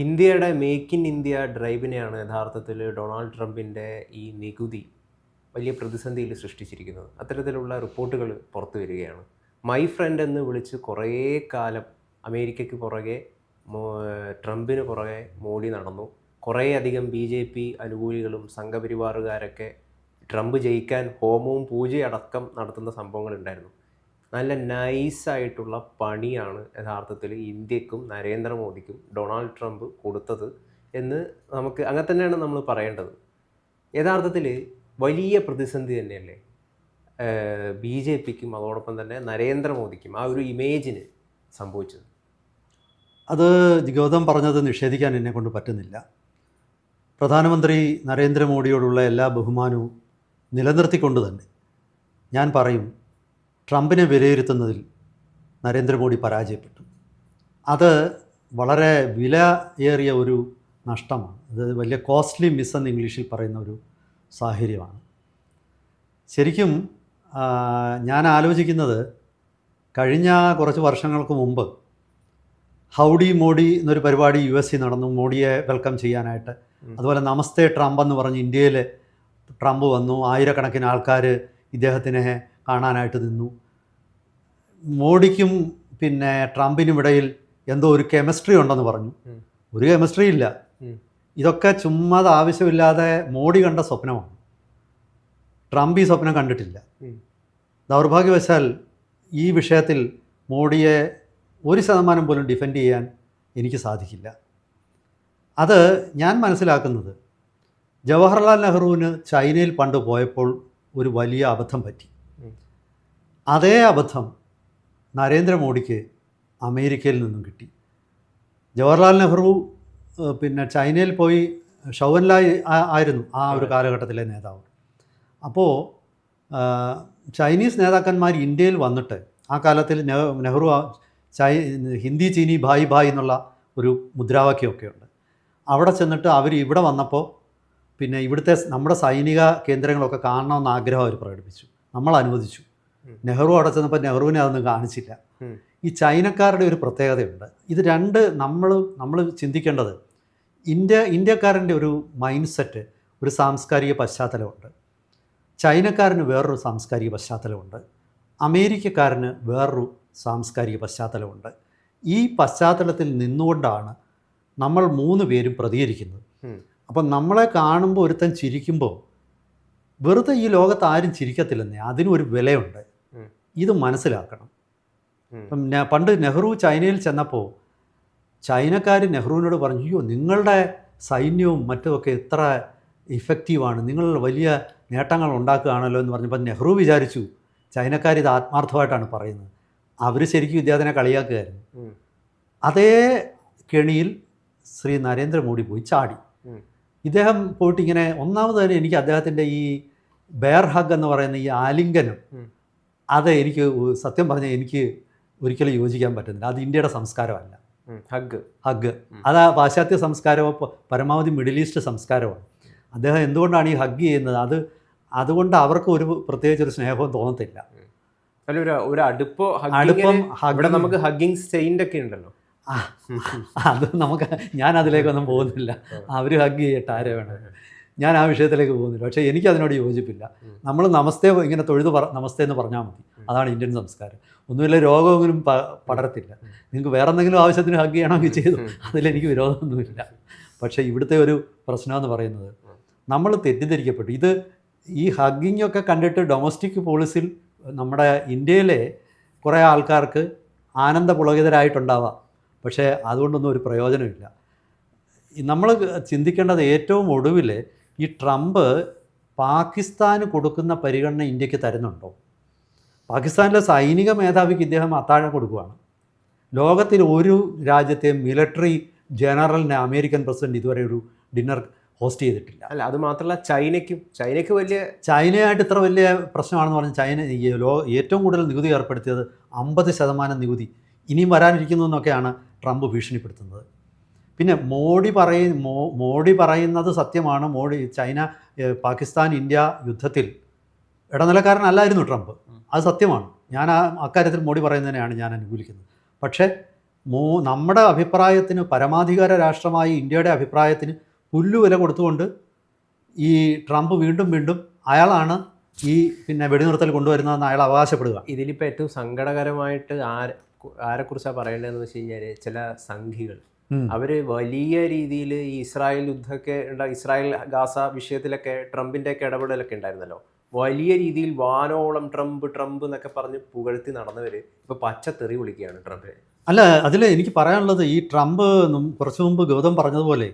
ഇന്ത്യയുടെ make in India ഡ്രൈവിനെയാണ് യഥാർത്ഥത്തിൽ Donald ട്രംപിന്റെ ഈ നികുതി വലിയ പ്രതിസന്ധിയിൽ സൃഷ്ടിച്ചിരിക്കുന്നത്. അത്തരത്തിലുള്ള റിപ്പോർട്ടുകൾ പുറത്തു വരികയാണ്. മൈ ഫ്രണ്ട് എന്ന് വിളിച്ച് കുറേ കാലം അമേരിക്കയ്ക്ക് പുറകെ ട്രംപിന് പുറകെ മോഡി നടന്നു. കുറേയധികം ബി ജെ പി അനുകൂലികളും സംഘപരിവാറുകാരൊക്കെ ട്രംപ് ജയിക്കാൻ ഹോമവും പൂജയടക്കം നടത്തുന്ന സംഭവങ്ങളുണ്ടായിരുന്നു. നല്ല നൈസായിട്ടുള്ള പണിയാണ് യഥാർത്ഥത്തിൽ ഇന്ത്യക്കും നരേന്ദ്രമോദിക്കും ഡൊണാൾഡ് ട്രംപ് കൊടുത്തത് എന്ന് നമുക്ക് അങ്ങനെ തന്നെയാണ് നമ്മൾ പറയേണ്ടത്. യഥാർത്ഥത്തിൽ വലിയ പ്രതിസന്ധി തന്നെയല്ലേ? ബി ജെ പിക്കും അതോടൊപ്പം തന്നെ നരേന്ദ്രമോദിക്കും ആ ഒരു ഇമേജിന് സംഭവിച്ചത്. അത് ഗൗതം പറഞ്ഞത് നിഷേധിക്കാൻ എന്നെ കൊണ്ട് പറ്റുന്നില്ല. പ്രധാനമന്ത്രി നരേന്ദ്രമോദിയോടുള്ള എല്ലാ ബഹുമാനവും നിലനിർത്തിക്കൊണ്ട് തന്നെ ഞാൻ പറയും ട്രംപിനെ വിലയിരുത്തുന്നതിൽ നരേന്ദ്രമോദി പരാജയപ്പെട്ടു. അത് വളരെ വില ഏറിയ ഒരു നഷ്ടമാണ്. അത് വലിയ കോസ്റ്റ്ലി മിസ് എന്ന് ഇംഗ്ലീഷിൽ പറയുന്ന ഒരു സാഹചര്യമാണ്. ശരിക്കും ഞാൻ ആലോചിക്കുന്നത് കഴിഞ്ഞ കുറച്ച് വർഷങ്ങൾക്ക് മുമ്പ് ഹൗഡി മോഡി എന്നൊരു പരിപാടി യു എസ് സി നടന്നു. മോഡിയെ വെൽക്കം ചെയ്യാനായിട്ട്. അതുപോലെ നമസ്തേ ട്രംപ് എന്ന് പറഞ്ഞ് ഇന്ത്യയിൽ ട്രംപ് വന്നു. ആയിരക്കണക്കിന് ആൾക്കാർ ഇദ്ദേഹത്തിനെ കാണാനായിട്ട് നിന്നു. മോഡിക്കും പിന്നെ ട്രംപിനും ഇടയിൽ എന്തോ ഒരു കെമിസ്ട്രി ഉണ്ടെന്ന് പറഞ്ഞു. ഒരു കെമിസ്ട്രി ഇല്ല. ഇതൊക്കെ ചുമ്മാ ആവശ്യമില്ലാതെ മോഡി കണ്ട സ്വപ്നമാണ്. ട്രംപ് ഈ സ്വപ്നം കണ്ടിട്ടില്ല. ദൗർഭാഗ്യവശാൽ ഈ വിഷയത്തിൽ മോഡിയെ ഒരു ശതമാനം പോലും ഡിഫെൻഡ് ചെയ്യാൻ എനിക്ക് സാധിക്കില്ല. അത് ഞാൻ മനസ്സിലാക്കുന്നത് ജവഹർലാൽ നെഹ്റുവിന് ചൈനയിൽ പണ്ട് പോയപ്പോൾ ഒരു വലിയ അബദ്ധം പറ്റി. അതേ അബദ്ധം നരേന്ദ്രമോദിക്ക് അമേരിക്കയിൽ നിന്നും കിട്ടി. ജവഹർലാൽ നെഹ്റു പിന്നെ ചൈനയിൽ പോയി ഷൗവൻലായ് ആയിരുന്നു ആ ഒരു കാലഘട്ടത്തിലെ നേതാവ്. അപ്പോൾ ചൈനീസ് നേതാക്കന്മാർ ഇന്ത്യയിൽ വന്നിട്ട് ആ കാലത്തിൽ നെഹ്റു ചൈ ഹിന്ദി ചീനി ഭായ് ഭായ് എന്നുള്ള ഒരു മുദ്രാവാക്യമൊക്കെ ഉണ്ട് അവിടെ ചെന്നിട്ട് അവർ ഇവിടെ വന്നപ്പോൾ പിന്നെ ഇവിടുത്തെ നമ്മുടെ സൈനിക കേന്ദ്രങ്ങളൊക്കെ കാണണമെന്ന് ആഗ്രഹം അവർ പ്രകടിപ്പിച്ചു. നമ്മൾ അനുവദിച്ചു. നെഹ്റു അവിടെ ചെന്നപ്പോൾ നെഹ്റുവിനെ അതൊന്നും കാണിച്ചില്ല. ഈ ചൈനക്കാരുടെ ഒരു പ്രത്യേകതയുണ്ട്. ഇത് രണ്ട് നമ്മൾ നമ്മൾ ചിന്തിക്കേണ്ടത് ഇന്ത്യ ഇന്ത്യക്കാരന്റെ ഒരു മൈൻഡ് സെറ്റ് ഒരു സാംസ്കാരിക പശ്ചാത്തലമുണ്ട്. ചൈനക്കാരന് വേറൊരു സാംസ്കാരിക പശ്ചാത്തലമുണ്ട്. അമേരിക്കക്കാരന് വേറൊരു സാംസ്കാരിക പശ്ചാത്തലമുണ്ട്. ഈ പശ്ചാത്തലത്തിൽ നിന്നുകൊണ്ടാണ് നമ്മൾ മൂന്ന് പേരും പ്രതികരിക്കുന്നത്. അപ്പം നമ്മളെ കാണുമ്പോൾ ഒരുത്തൻ ചിരിക്കുമ്പോൾ വെറുതെ ഈ ലോകത്ത് ആരും ചിരിക്കത്തില്ലെന്നേ അതിനൊരു വിലയുണ്ട്. ഉം. ഇത് മനസ്സിലാക്കണം. ഇപ്പം പണ്ട് നെഹ്റു ചൈനയിൽ ചെന്നപ്പോൾ ചൈനക്കാർ നെഹ്റുവിനോട് പറഞ്ഞു അയ്യോ നിങ്ങളുടെ സൈന്യവും മറ്റുമൊക്കെ എത്ര ഇഫക്റ്റീവാണ്. നിങ്ങൾ വലിയ നേട്ടങ്ങൾ ഉണ്ടാക്കുകയാണല്ലോ എന്ന് പറഞ്ഞപ്പോൾ നെഹ്റു വിചാരിച്ചു ചൈനക്കാർ ഇത് ആത്മാർത്ഥമായിട്ടാണ് പറയുന്നത്. അവർ ശരിക്കും ഇദ്ദേഹത്തിനെ കളിയാക്കുകയായിരുന്നു. അതേ കെണിയിൽ ശ്രീ നരേന്ദ്രമോദി പോയി ചാടി. ഇദ്ദേഹം പോയിട്ട് ഇങ്ങനെ ഒന്നാമത് തന്നെ എനിക്ക് അദ്ദേഹത്തിന്റെ ഈ ബെയർ ഹഗ് എന്ന് പറയുന്ന ഈ ആലിംഗനം. അത് എനിക്ക് സത്യം പറഞ്ഞാൽ എനിക്ക് ഒരിക്കലും യോജിക്കാൻ പറ്റുന്നില്ല. അത് ഇന്ത്യയുടെ സംസ്കാരമല്ല. ഹഗ്. ഹഗ്. അത് ആ പാശ്ചാത്യ സംസ്കാരമോ പരമാവധി മിഡിൽ ഈസ്റ്റ് സംസ്കാരമാണ്. അദ്ദേഹം എന്തുകൊണ്ടാണ് ഈ ഹഗ് ചെയ്യുന്നത്? അത് അതുകൊണ്ട് അവർക്ക് ഒരു പ്രത്യേകിച്ച് ഒരു സ്നേഹവും തോന്നത്തില്ല. ഒരു ഒരു അടുപ്പോ അടുപ്പം ഹഗ്ഗിങ്ങിന് ഇവിടെ നമുക്ക് ഹഗ്ഗിങ് ഒക്കെ ഉണ്ടല്ലോ. അത് നമുക്ക് ഞാൻ അതിലേക്കൊന്നും പോകുന്നില്ല. അവർ ഹഗ് ചെയ്യട്ടെ ആരെ വേണം ഞാൻ ആ വിഷയത്തിലേക്ക് പോകുന്നില്ല. പക്ഷേ എനിക്ക് അതിനോട് യോജിപ്പില്ല. നമ്മൾ നമസ്തേ ഇങ്ങനെ തൊഴുത് പറ നമസ്തേ എന്ന് പറഞ്ഞാൽ മതി. അതാണ് ഇന്ത്യൻ സംസ്കാരം. ഒന്നുമില്ല രോഗമൊന്നും പ പടരത്തില്ല. നിങ്ങൾക്ക് വേറെ എന്തെങ്കിലും ആവശ്യത്തിന് ഹഗ് ചെയ്യണമെങ്കിൽ ചെയ്തു. അതിലെനിക്ക് വിരോധമൊന്നുമില്ല. പക്ഷേ ഇവിടുത്തെ ഒരു പ്രശ്നമെന്ന് പറയുന്നത് നമ്മൾ തെറ്റിദ്ധരിക്കപ്പെട്ടു. ഇത് ഈ ഹഗ്ഗിങ് ഒക്കെ കണ്ടിട്ട് ഡൊമസ്റ്റിക് പോളിസിയിൽ നമ്മുടെ ഇന്ത്യയിലെ കുറേ ആൾക്കാർക്ക് ആനന്ദ പുളകിതരായിട്ടുണ്ടാവാം പക്ഷേ അതുകൊണ്ടൊന്നും ഒരു പ്രയോജനമില്ല. നമ്മൾ ചിന്തിക്കേണ്ടത് ഏറ്റവും ഒടുവിൽ ഈ ട്രംപ് പാകിസ്ഥാന് കൊടുക്കുന്ന പരിഗണന ഇന്ത്യയ്ക്ക് തരുന്നുണ്ടോ? പാകിസ്ഥാനിലെ സൈനിക മേധാവിക്ക് ഇദ്ദേഹം അത്താഴം കൊടുക്കുകയാണ് ലോകത്തിൽ ഒരു രാജ്യത്തെ മിലിറ്ററി ജനറലിനെ അമേരിക്കൻ പ്രസിഡന്റ് ഇതുവരെ ഒരു ഡിന്നർ ഹോസ്റ്റ് ചെയ്തിട്ടില്ല. അല്ല അത് മാത്രമല്ല ചൈനയ്ക്കും ചൈനയ്ക്ക് വലിയ ചൈനയായിട്ട് ഇത്ര വലിയ പ്രശ്നമാണെന്ന് പറഞ്ഞാൽ ചൈന ലോ ഏറ്റവും കൂടുതൽ നികുതി ഏർപ്പെടുത്തിയത് അമ്പത് ശതമാനം നികുതി ഇനിയും വരാനിരിക്കുന്നു എന്നൊക്കെയാണ് ട്രംപ് ഭീഷണിപ്പെടുത്തുന്നത്. പിന്നെ മോഡി പറയ മോ മോഡി പറയുന്നത് സത്യമാണ്. മോഡി ചൈന പാകിസ്ഥാൻ ഇന്ത്യ യുദ്ധത്തിൽ ഇടനിലക്കാരനല്ലായിരുന്നു ട്രംപ്. അത് സത്യമാണ്. ഞാൻ ആ അക്കാര്യത്തിൽ മോഡി പറയുന്നതിനെയാണ് ഞാൻ അനുകൂലിക്കുന്നത്. പക്ഷേ മോ നമ്മുടെ അഭിപ്രായത്തിന് പരമാധികാര രാഷ്ട്രമായി ഇന്ത്യയുടെ അഭിപ്രായത്തിന് പുല്ലുവില കൊടുത്തുകൊണ്ട് ഈ ട്രംപ് വീണ്ടും വീണ്ടും അയാളാണ് ഈ പിന്നെ വെടിനിർത്തൽ കൊണ്ടുവരുന്നതെന്ന് അയാൾ അവകാശപ്പെടുക. ഇതിലിപ്പോൾ ഏറ്റവും സങ്കടകരമായിട്ട് ആരെ ആരെക്കുറിച്ചാണ് പറയേണ്ടതെന്ന് വെച്ച് കഴിഞ്ഞാൽ ചില സംഘികൾ. അവർ വലിയ രീതിയിൽ ഈ ഇസ്രായേൽ യുദ്ധമൊക്കെ ഇസ്രായേൽ ഗാസ വിഷയത്തിലൊക്കെ ട്രംപിന്റെ ഒക്കെ ഇടപെടലൊക്കെ ഉണ്ടായിരുന്നല്ലോ. വലിയ രീതിയിൽ വാനോളം ട്രംപ് ട്രംപ് എന്നൊക്കെ പറഞ്ഞ് പുകഴ്ത്തി നടന്നവർ ഇപ്പോൾ പച്ചത്തെറി വിളിക്കുകയാണ് ട്രംപിനെ. അല്ല അതിൽ എനിക്ക് പറയാനുള്ളത് ഈ ട്രംപ് കുറച്ചു മുമ്പ് ഗൗതം പറഞ്ഞതുപോലെ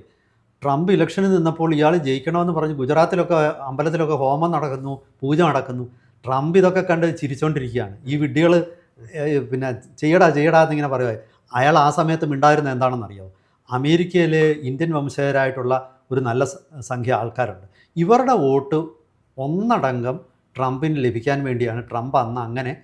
ട്രംപ് ഇലക്ഷനിൽ നിന്നപ്പോൾ ഇയാൾ ജയിക്കണമെന്ന് പറഞ്ഞ് ഗുജറാത്തിലൊക്കെ അമ്പലത്തിലൊക്കെ ഹോമം നടക്കുന്നു പൂജ നടക്കുന്നു. ട്രംപ് ഇതൊക്കെ കണ്ട് ചിരിച്ചുകൊണ്ടിരിക്കുകയാണ് ഈ വിഡ്ഢികൾ പിന്നെ ചെയ്യടാ ചെയ്യടാ എന്നിങ്ങനെ പറയുക അയാൾ ആ സമയത്ത് മിണ്ടായിരുന്ന എന്താണെന്ന് അറിയാമോ അമേരിക്കയിൽ ഇന്ത്യൻ വംശജരായിട്ടുള്ള ഒരു നല്ല സംഖ്യ ആൾക്കാരുണ്ട്. ഇവരുടെ വോട്ട് ഒന്നടങ്കം ട്രംപിന് ലഭിക്കാൻ വേണ്ടിയാണ് ട്രംപ് അന്ന് അങ്ങനെ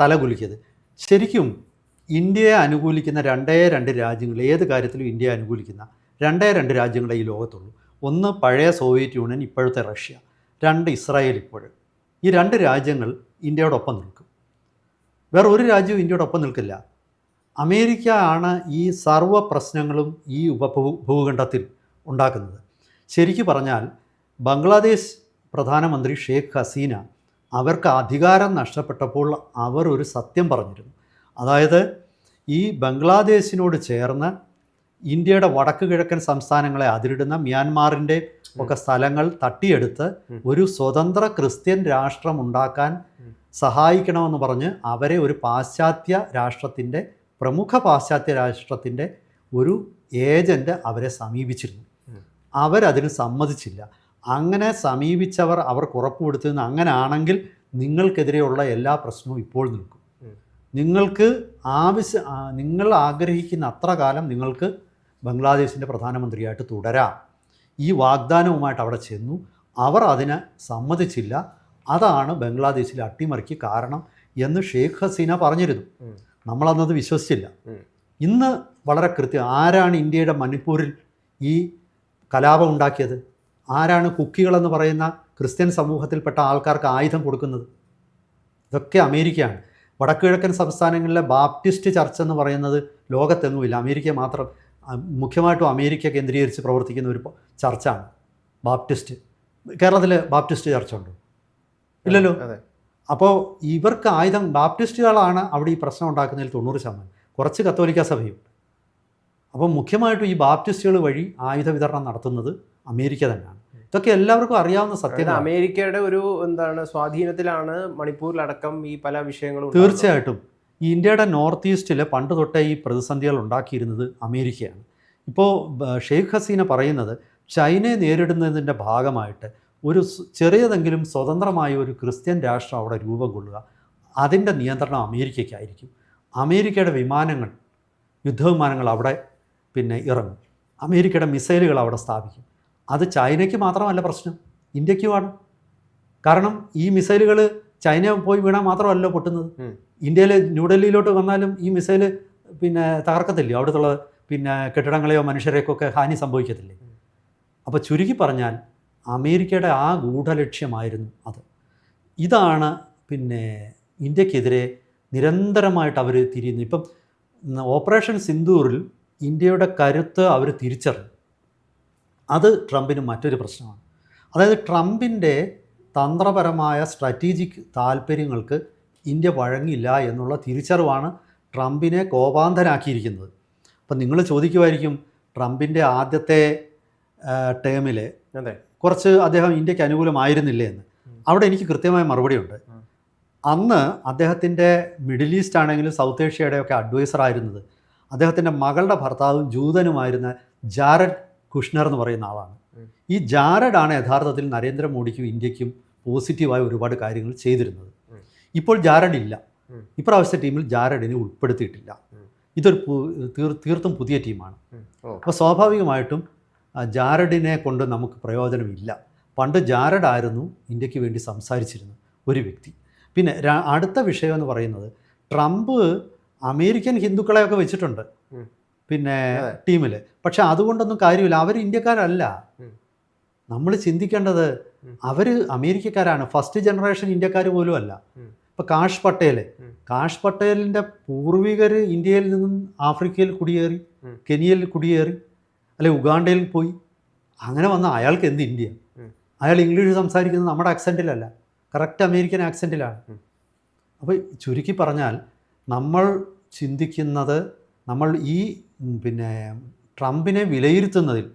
തലകുലിക്കിയത്. ശരിക്കും ഇന്ത്യയെ അനുകൂലിക്കുന്ന രണ്ടേ രണ്ട് രാജ്യങ്ങൾ ഏത് കാര്യത്തിലും ഇന്ത്യയെ അനുകൂലിക്കുന്ന രണ്ടേ രണ്ട് രാജ്യങ്ങളെ ഈ ലോകത്തുള്ളൂ. ഒന്ന് പഴയ സോവിയറ്റ് യൂണിയൻ ഇപ്പോഴത്തെ റഷ്യ. രണ്ട് ഇസ്രായേൽ ഇപ്പോഴും. ഈ രണ്ട് രാജ്യങ്ങൾ ഇന്ത്യയോടൊപ്പം നിൽക്കും. വേറെ ഒരു രാജ്യവും ഇന്ത്യയോടൊപ്പം നിൽക്കില്ല. അമേരിക്ക ആണ് ഈ സർവ പ്രശ്നങ്ങളും ഈ ഉപഭൂ ഭൂഖണ്ഡത്തിൽ ഉണ്ടാക്കുന്നത്. ശരിക്കു പറഞ്ഞാൽ ബംഗ്ലാദേശ് പ്രധാനമന്ത്രി ഷേഖ് ഹസീന അവർക്ക് അധികാരം നഷ്ടപ്പെട്ടപ്പോൾ അവർ ഒരു സത്യം പറഞ്ഞിരുന്നു. അതായത് ഈ ബംഗ്ലാദേശിനോട് ചേർന്ന് ഇന്ത്യയുടെ വടക്ക് കിഴക്കൻ സംസ്ഥാനങ്ങളെ അതിരിടുന്ന മ്യാൻമാറിന്റെ ഒക്കെ സ്ഥലങ്ങൾ തട്ടിയെടുത്ത് ഒരു സ്വതന്ത്ര ക്രിസ്ത്യൻ രാഷ്ട്രം ഉണ്ടാക്കാൻ. സഹായിക്കണമെന്ന് പറഞ്ഞ് അവരെ ഒരു പാശ്ചാത്യ രാഷ്ട്രത്തിന്റെ പ്രമുഖ പാശ്ചാത്യ രാഷ്ട്രത്തിന്റെ ഒരു ഏജന്റ് അവരെ സമീപിച്ചിരുന്നു. അവരതിന് സമ്മതിച്ചില്ല. അങ്ങനെ സമീപിച്ചവർ അവർക്ക് ഉറപ്പ് കൊടുത്തിരുന്നു. അങ്ങനെ ആണെങ്കിൽ നിങ്ങൾക്കെതിരെയുള്ള എല്ലാ പ്രശ്നവും ഇപ്പോൾ നിൽക്കും. നിങ്ങൾക്ക് ആവശ്യ നിങ്ങൾ ആഗ്രഹിക്കുന്ന അത്ര കാലം നിങ്ങൾക്ക് ബംഗ്ലാദേശിന്റെ പ്രധാനമന്ത്രിയായിട്ട് തുടരാം. ഈ വാഗ്ദാനവുമായിട്ട് അവിടെ ചെന്നു. അവർ അതിന് സമ്മതിച്ചില്ല. അതാണ് ബംഗ്ലാദേശിലെ അട്ടിമറിക്ക് കാരണം എന്ന് ഷെയ്ഖ് ഹസീന പറഞ്ഞിരുന്നു. നമ്മളന്നത് വിശ്വസിച്ചില്ല. ഇന്ന് വളരെ കൃത്യം ആരാണ് ഇന്ത്യയുടെ മണിപ്പൂരിൽ ഈ കലാപം ഉണ്ടാക്കിയത്? ആരാണ് കുക്കികളെന്ന് പറയുന്ന ക്രിസ്ത്യൻ സമൂഹത്തിൽപ്പെട്ട ആൾക്കാർക്ക് ആയുധം കൊടുക്കുന്നത്? ഇതൊക്കെ അമേരിക്കയാണ്. വടക്കുകിഴക്കൻ സംസ്ഥാനങ്ങളിലെ ബാപ്റ്റിസ്റ്റ് ചർച്ച് എന്ന് പറയുന്നത് ലോകത്തെങ്ങുമില്ല. അമേരിക്ക മാത്രം മുഖ്യമായിട്ടും അമേരിക്ക കേന്ദ്രീകരിച്ച് പ്രവർത്തിക്കുന്ന ഒരു ചർച്ചാണ്. ബാപ്റ്റിസ്റ്റ് കേരളത്തിൽ ബാപ്റ്റിസ്റ്റ് ചർച്ച ഉണ്ടോ ഇല്ലല്ലോ അതെ. അപ്പോൾ ഇവർക്ക് ആയുധം ബാപ്റ്റിസ്റ്റുകളാണ് അവിടെ ഈ പ്രശ്നം ഉണ്ടാക്കുന്നതിൽ തൊണ്ണൂറ് ശതമാനം. കുറച്ച് കത്തോലിക്ക സഭയും. അപ്പോൾ മുഖ്യമായിട്ടും ഈ ബാപ്റ്റിസ്റ്റുകൾ വഴി ആയുധ വിതരണം നടത്തുന്നത് അമേരിക്ക തന്നെയാണ്. ഇതൊക്കെ എല്ലാവർക്കും അറിയാവുന്ന സത്യം അമേരിക്കയുടെ ഒരു എന്താണ് സ്വാധീനത്തിലാണ് മണിപ്പൂരിലടക്കം ഈ പല വിഷയങ്ങളും. തീർച്ചയായിട്ടും. ഈ ഇന്ത്യയുടെ നോർത്ത് ഈസ്റ്റിൽ പണ്ട് തൊട്ടേ ഈ പ്രതിസന്ധികൾ ഉണ്ടാക്കിയിരുന്നത് അമേരിക്കയാണ്. ഇപ്പോൾ ഷെയ്ഖ് ഹസീന പറയുന്നത് ചൈനയെ നേരിടുന്നതിന്റെ ഭാഗമായിട്ട് ഒരു ചെറിയതെങ്കിലും സ്വതന്ത്രമായ ഒരു ക്രിസ്ത്യൻ രാഷ്ട്രം അവിടെ രൂപം കൊള്ളുക അതിന്റെ നിയന്ത്രണം അമേരിക്കയ്ക്കായിരിക്കും. അമേരിക്കയുടെ വിമാനങ്ങൾ യുദ്ധവിമാനങ്ങൾ അവിടെ പിന്നെ ഇറങ്ങും. അമേരിക്കയുടെ മിസൈലുകൾ അവിടെ സ്ഥാപിക്കും. അത് ചൈനയ്ക്ക് മാത്രമല്ല പ്രശ്നം ഇന്ത്യക്കുമാണ് കാരണം ഈ മിസൈലുകൾ ചൈന പോയി വീണാൽ മാത്രമല്ല പൊട്ടുന്നത്. ഇന്ത്യയിലെ ഇന്ത്യയിൽ ന്യൂഡൽഹിയിലോട്ട് വന്നാലും ഈ മിസൈൽ പിന്നെ തകർക്കത്തില്ലേ? അവിടുത്തെ പിന്നെ കെട്ടിടങ്ങളെയോ മനുഷ്യരെയൊക്കെ ഹാനി സംഭവിക്കത്തില്ലേ? അപ്പോൾ ചുരുക്കി പറഞ്ഞാൽ അമേരിക്കയുടെ ആ ഗൂഢലക്ഷ്യമായിരുന്നു അത്. ഇതാണ് പിന്നെ ഇന്ത്യക്കെതിരെ നിരന്തരമായിട്ട് അവർ തിരിയുന്നത് ഇപ്പം ഓപ്പറേഷൻ സിന്ദൂറിൽ ഇന്ത്യയുടെ കരുത്ത് അവർ തിരിച്ചറിഞ്ഞു. അത് ട്രംപിന് മറ്റൊരു പ്രശ്നമാണ്. അതായത് ട്രംപിന്റെ തന്ത്രപരമായ സ്ട്രാറ്റജിക് താല്പര്യങ്ങൾക്ക് ഇന്ത്യ വഴങ്ങില്ല എന്നുള്ള തിരിച്ചറിവാണ് ട്രംപിനെ കോപാന്തനാക്കിയിരിക്കുന്നത്. അപ്പം നിങ്ങൾ ചോദിക്കുമായിരിക്കും ട്രംപിന്റെ ആദ്യത്തെ ടേമിൽ അതെ. കുറച്ച് അദ്ദേഹം ഇന്ത്യയ്ക്ക് അനുകൂലമായിരുന്നില്ലേ എന്ന്. അവിടെ എനിക്ക് കൃത്യമായ മറുപടിയുണ്ട്. ഉണ്ട് അന്ന് അദ്ദേഹത്തിന്റെ മിഡിൽ ഈസ്റ്റ് ആണെങ്കിലും സൗത്ത് ഏഷ്യയുടെ ഒക്കെ അഡ്വൈസർ ആയിരുന്നത്. അദ്ദേഹത്തിന്റെ മകളുടെ ഭർത്താവും ജൂതനുമായിരുന്ന ജാരഡ് കുഷ്ണർ എന്ന് പറയുന്ന ആളാണ്. ഈ ജാരഡ് ആണ് യഥാർത്ഥത്തിൽ നരേന്ദ്രമോദിക്കും ഇന്ത്യക്കും പോസിറ്റീവായ ഒരുപാട് കാര്യങ്ങൾ ചെയ്തിരുന്നത്. ഇപ്പോൾ ജാരഡ് ഇല്ല. ഇപ്രാവശ്യത്തെ ടീമിൽ ജാരഡിനെ ഉൾപ്പെടുത്തിയിട്ടില്ല. ഇതൊരു തീർത്തും പുതിയ ടീമാണ് അപ്പോൾ സ്വാഭാവികമായിട്ടും ജാരഡിനെ കൊണ്ട് നമുക്ക് പ്രയോജനമില്ല. പണ്ട് ജാരഡ് ആയിരുന്നു ഇന്ത്യയ്ക്ക് വേണ്ടി സംസാരിച്ചിരുന്നത് ഒരു വ്യക്തി. പിന്നെ അടുത്ത വിഷയം എന്ന് പറയുന്നത് ട്രംപ് അമേരിക്കൻ ഹിന്ദുക്കളെയൊക്കെ വെച്ചിട്ടുണ്ട്. പിന്നെ. ടീമിൽ പക്ഷെ അതുകൊണ്ടൊന്നും കാര്യമില്ല. അവർ ഇന്ത്യക്കാരല്ല. നമ്മൾ ചിന്തിക്കേണ്ടത്. അവർ അമേരിക്കക്കാരാണ്. ഫസ്റ്റ് ജനറേഷൻ ഇന്ത്യക്കാർ പോലും അല്ല ഇപ്പൊ ഇപ്പോൾ കാഷ് പട്ടേൽ കാഷ് പട്ടേലിന്റെ പൂർവികർ ഇന്ത്യയിൽ നിന്നും ആഫ്രിക്കയിൽ കുടിയേറി കെനിയയിൽ കുടിയേറി അല്ലെ ഉഗാണ്ടയിൽ പോയി. അങ്ങനെ വന്ന അയാൾക്ക് എന്ത് ഇന്ത്യ? അയാൾ ഇംഗ്ലീഷ് സംസാരിക്കുന്നത് നമ്മുടെ ആക്സെന്റിലല്ല കറക്റ്റ് അമേരിക്കൻ ആക്സെന്റിലാണ് അപ്പോൾ ചുരുക്കി പറഞ്ഞാൽ നമ്മൾ ചിന്തിക്കുന്നത് നമ്മൾ ഈ പിന്നെ ട്രംപിനെ വിലയിരുത്തുന്നതിൽ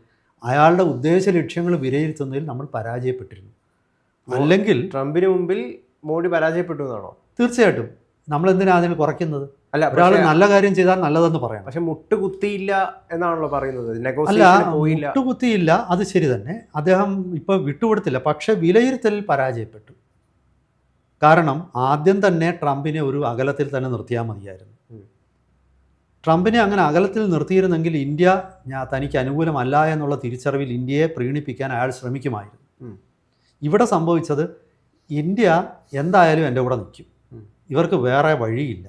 അയാളുടെ ഉദ്ദേശ ലക്ഷ്യങ്ങൾ വിലയിരുത്തുന്നതിൽ നമ്മൾ പരാജയപ്പെട്ടിരുന്നു. അല്ലെങ്കിൽ ട്രംപിന് മുമ്പിൽ മോഡി പരാജയപ്പെട്ടു എന്നാണോ? തീർച്ചയായിട്ടും. നമ്മൾ എന്തിനാണ് അതിന് കുറയ്ക്കുന്നത്? അല്ല ഒരാൾ നല്ല കാര്യം ചെയ്താൽ നല്ലതെന്ന് പറയാം. പക്ഷെ മുട്ടുകുത്തിയില്ല എന്നാണല്ലോ പറയുന്നത്. അല്ല മുട്ടുകുത്തിയില്ല അത് ശരി തന്നെ. അദ്ദേഹം ഇപ്പോൾ വിട്ടുകൊടുത്തില്ല. പക്ഷെ വിലയിരുത്തലിൽ പരാജയപ്പെട്ടു. കാരണം ആദ്യം തന്നെ ട്രംപിനെ ഒരു അകലത്തിൽ തന്നെ നിർത്തിയാൽ മതിയായിരുന്നു. ട്രംപിനെ അങ്ങനെ അകലത്തിൽ നിർത്തിയിരുന്നെങ്കിൽ ഇന്ത്യ ഞാൻ തനിക്ക് അനുകൂലമല്ല എന്നുള്ള തിരിച്ചറിവിൽ ഇന്ത്യയെ പ്രീണിപ്പിക്കാൻ അയാൾ ശ്രമിക്കുമായിരുന്നു. ഇവിടെ സംഭവിച്ചത് ഇന്ത്യ എന്തായാലും എന്റെ കൂടെ നിൽക്കും. ഇവർക്ക് വേറെ വഴിയില്ല.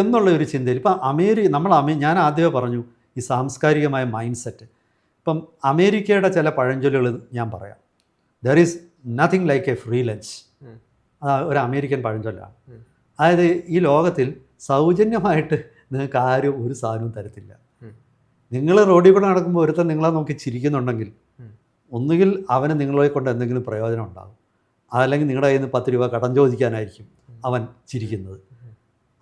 എന്നുള്ള ഒരു ചിന്തയിൽ. ഇപ്പം അമേരിക്ക നമ്മൾ അമേ ഞാൻ ആദ്യമേ പറഞ്ഞു ഈ സാംസ്കാരികമായ മൈൻഡ് സെറ്റ് ഇപ്പം അമേരിക്കയുടെ ചില പഴഞ്ചൊല്ലുകൾ ഞാൻ പറയാം. There is nothing like a free lunch അത് ഒരു അമേരിക്കൻ പഴഞ്ചൊല്ലാണ്. അതായത് ഈ ലോകത്തിൽ സൗജന്യമായിട്ട് നിങ്ങൾക്ക് ആരും ഒരു സാധനവും തരത്തില്ല. നിങ്ങൾ റോഡിൽ കൂടെ നടക്കുമ്പോൾ ഒരുത്തൻ നിങ്ങളെ നോക്കി ചിരിക്കുന്നുണ്ടെങ്കിൽ ഒന്നുകിൽ അവന് നിങ്ങളെ കൊണ്ട് എന്തെങ്കിലും പ്രയോജനം ഉണ്ടാകും. അതല്ലെങ്കിൽ നിങ്ങളുടെ കയ്യിൽ നിന്ന് പത്ത് രൂപ കടം ചോദിക്കാനായിരിക്കും അവൻ ചിരിക്കുന്നത്.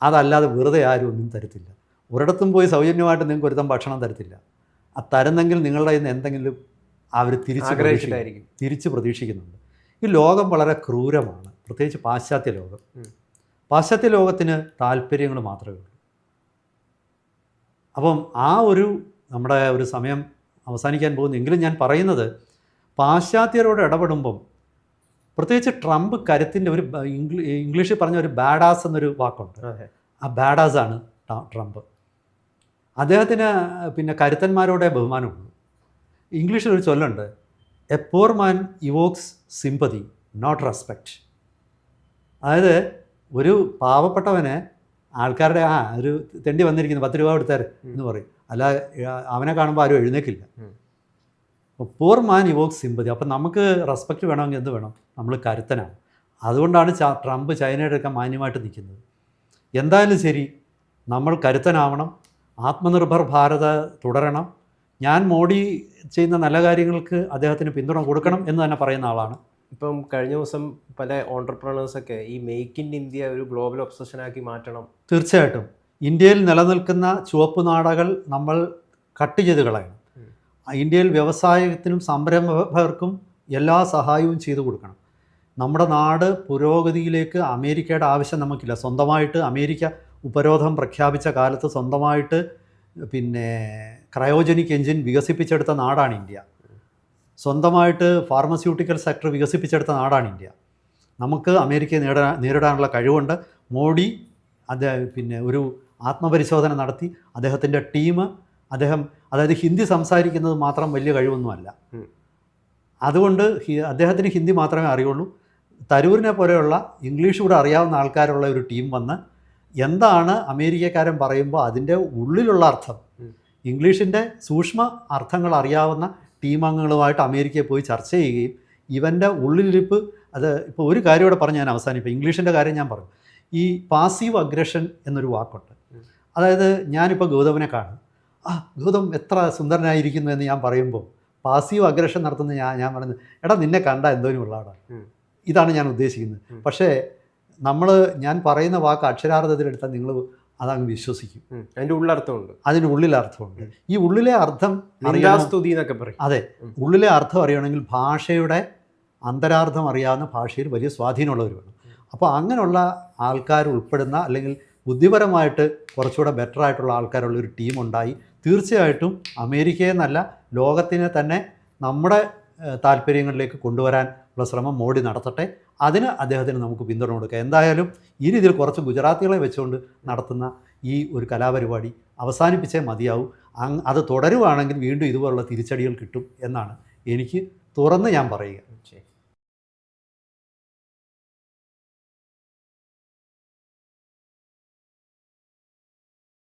അതല്ലാതെ വെറുതെ ആരും ഒന്നും തരത്തില്ല. ഒരിടത്തും പോയി സൗജന്യമായിട്ട് നിങ്ങൾക്ക് ഒരുത്തം ഭക്ഷണം തരത്തില്ല. ആ തരുന്നെങ്കിൽ നിങ്ങളുടെ കയ്യിൽ നിന്ന് എന്തെങ്കിലും അവർ തിരിച്ച് തിരിച്ച് പ്രതീക്ഷിക്കുന്നുണ്ട്. ഈ ലോകം വളരെ ക്രൂരമാണ്. പ്രത്യേകിച്ച് പാശ്ചാത്യ ലോകം. പാശ്ചാത്യ ലോകത്തിന് താല്പര്യങ്ങൾ മാത്രമേ ഉള്ളൂ. അപ്പം ആ ഒരു നമ്മുടെ ഒരു സമയം അവസാനിക്കാൻ പോകുന്നു. എങ്കിലും ഞാൻ പറയുന്നത് പാശ്ചാത്യരോട് ഇടപെടുമ്പം പ്രത്യേകിച്ച് ട്രംപ് കരുത്തിന്റെ ഒരു ഇംഗ്ലീഷിൽ പറഞ്ഞ ഒരു ബാഡാസ് എന്നൊരു വാക്കുണ്ട്. ആ ബാഡാസ് ആണ് ട്രംപ്. അദ്ദേഹത്തിന് പിന്നെ കരുത്തന്മാരോടെ ബഹുമാനമുള്ളൂ ഇംഗ്ലീഷിൽ ഒരു ചൊല്ലുണ്ട് a poor man evokes sympathy not respect അതായത് ഒരു പാവപ്പെട്ടവന് ആൾക്കാരുടെ ആ ഒരു തെണ്ടി വന്നിരിക്കുന്നു പത്ത് രൂപ കൊടുത്താൽ എന്ന് പറയും. അല്ല അവനെ കാണുമ്പോൾ ആരും എഴുന്നേക്കില്ല. പോർ മാൻ ഇവോക്സ് സിമ്പതി അപ്പം നമുക്ക് റെസ്പെക്റ്റ് വേണമെങ്കിൽ എന്ത് വേണം? നമ്മൾ കരുത്തനാണ്. അതുകൊണ്ടാണ് ച- ട്രംപ് ചൈനയുടെ ഒക്കെ മാന്യമായിട്ട് നിൽക്കുന്നത്. എന്തായാലും ശരി നമ്മൾ കരുത്തനാവണം ആത്മനിർഭർ ഭാരത തുടരണം. ഞാൻ മോഡി ചെയ്യുന്ന നല്ല കാര്യങ്ങൾക്ക് അദ്ദേഹത്തിന് പിന്തുണ കൊടുക്കണം എന്ന് തന്നെ പറയുന്ന ആളാണ്. ഇപ്പം കഴിഞ്ഞ ദിവസം പല ഓണ്ടർപ്രണേഴ്സൊക്കെ ഈ മേക്ക് ഇൻ ഇന്ത്യ ഒരു ഗ്ലോബൽ ഒബ്സഷനാക്കി മാറ്റണം. തീർച്ചയായിട്ടും. ഇന്ത്യയിൽ നിലനിൽക്കുന്ന ചുവപ്പ് നാടകൾ നമ്മൾ കട്ട് ചെയ്ത് കളയണം. ഇന്ത്യയിൽ വ്യവസായത്തിനും സംരംഭകർക്കും എല്ലാ സഹായവും ചെയ്തു കൊടുക്കണം. നമ്മുടെ നാട് പുരോഗതിയിലേക്ക് അമേരിക്കയുടെ ആവശ്യം നമുക്കില്ല. സ്വന്തമായിട്ട് അമേരിക്ക ഉപരോധം പ്രഖ്യാപിച്ച കാലത്ത് സ്വന്തമായിട്ട് പിന്നെ ക്രയോജനിക് എഞ്ചിൻ വികസിപ്പിച്ചെടുത്ത നാടാണ് ഇന്ത്യ. സ്വന്തമായിട്ട് ഫാർമസ്യൂട്ടിക്കൽ സെക്ടർ വികസിപ്പിച്ചെടുത്ത നാടാണ് ഇന്ത്യ. നമുക്ക് അമേരിക്കയെ നേടാൻ നേരിടാനുള്ള കഴിവുണ്ട്. മോഡി അത് പിന്നെ ഒരു ആത്മപരിശോധന നടത്തി. അദ്ദേഹത്തിന്റെ ടീം അദ്ദേഹം അതായത് ഹിന്ദി സംസാരിക്കുന്നത് മാത്രം വലിയ കഴിവൊന്നുമല്ല. അതുകൊണ്ട് അദ്ദേഹത്തിന് ഹിന്ദി മാത്രമേ അറിയുള്ളൂ. തരൂരിനെ പോലെയുള്ള ഇംഗ്ലീഷ് കൂടെ അറിയാവുന്ന ആൾക്കാരുള്ള ഒരു ടീം വന്ന് എന്താണ് അമേരിക്കക്കാരൻ പറയുമ്പോൾ അതിന്റെ ഉള്ളിലുള്ള അർത്ഥം. ഇംഗ്ലീഷിന്റെ സൂക്ഷ്മ അർത്ഥങ്ങൾ അറിയാവുന്ന ടീം അംഗങ്ങളുമായിട്ട് അമേരിക്കയിൽ പോയി ചർച്ച ചെയ്യുകയും ഇവന്റെ ഉള്ളിലിരിപ്പ് അത് ഇപ്പോൾ ഒരു കാര്യം കൂടെ പറഞ്ഞ് ഞാൻ അവസാനിപ്പോൾ ഇംഗ്ലീഷിന്റെ കാര്യം ഞാൻ പറഞ്ഞു ഈ പാസീവ് അഗ്രഷൻ എന്നൊരു വാക്കുണ്ട്. അതായത് ഞാനിപ്പോൾ ഗൗതമിനെ കാണും ആ ഗൗതം എത്ര സുന്ദരനായിരിക്കുന്നു എന്ന് ഞാൻ പറയുമ്പോൾ പാസീവ് അഗ്രഷൻ നടത്തുന്ന ഞാൻ ഞാൻ പറയുന്നത് എടാ നിന്നെ കണ്ട എന്തോനും ഉള്ളതാണ്. ഇതാണ് ഞാൻ ഉദ്ദേശിക്കുന്നത്. പക്ഷേ നമ്മൾ ഞാൻ പറയുന്ന വാക്ക് അക്ഷരാർത്ഥത്തിലെടുത്താൽ നിങ്ങൾ അതങ്ങ് വിശ്വസിക്കും. അതിന്റെ ഉള്ളർത്ഥമുണ്ട്. അതിന്റെ ഉള്ളിലെ അർത്ഥമുണ്ട്. ഈ ഉള്ളിലെ അർത്ഥം അറിയണം. എന്നൊക്കെ പറയും. അതെ. ഉള്ളിലെ അർത്ഥം അറിയണമെങ്കിൽ ഭാഷയുടെ അന്തരാർത്ഥം അറിയാവുന്ന ഭാഷയിൽ വലിയ സ്വാധീനമുള്ളവർ വേണം. അപ്പോൾ അങ്ങനെയുള്ള ആൾക്കാർ ഉൾപ്പെടുന്ന അല്ലെങ്കിൽ ബുദ്ധിപരമായിട്ട് കുറച്ചുകൂടെ ബെറ്റർ ആയിട്ടുള്ള ആൾക്കാരുള്ള ഒരു ടീം ഉണ്ടായി. തീർച്ചയായിട്ടും അമേരിക്കയെന്നല്ല ലോകത്തിനെ തന്നെ നമ്മുടെ താല്പര്യങ്ങളിലേക്ക് കൊണ്ടുവരാൻ ഉള്ള ശ്രമം മോഡി നടത്തട്ടെ? അതിന് അദ്ദേഹത്തിന് നമുക്ക് പിന്തുണ കൊടുക്കാം. എന്തായാലും ഈ രീതിയിൽ കുറച്ച് ഗുജറാത്തികളെ വെച്ചുകൊണ്ട് നടത്തുന്ന ഈ ഒരു കലാപരിപാടി അവസാനിപ്പിച്ചേ മതിയാവും. അത് തുടരുവാണെങ്കിൽ വീണ്ടും ഇതുപോലുള്ള തിരിച്ചടികൾ കിട്ടും എന്നാണ് എനിക്ക് തുറന്ന് ഞാൻ പറയുക.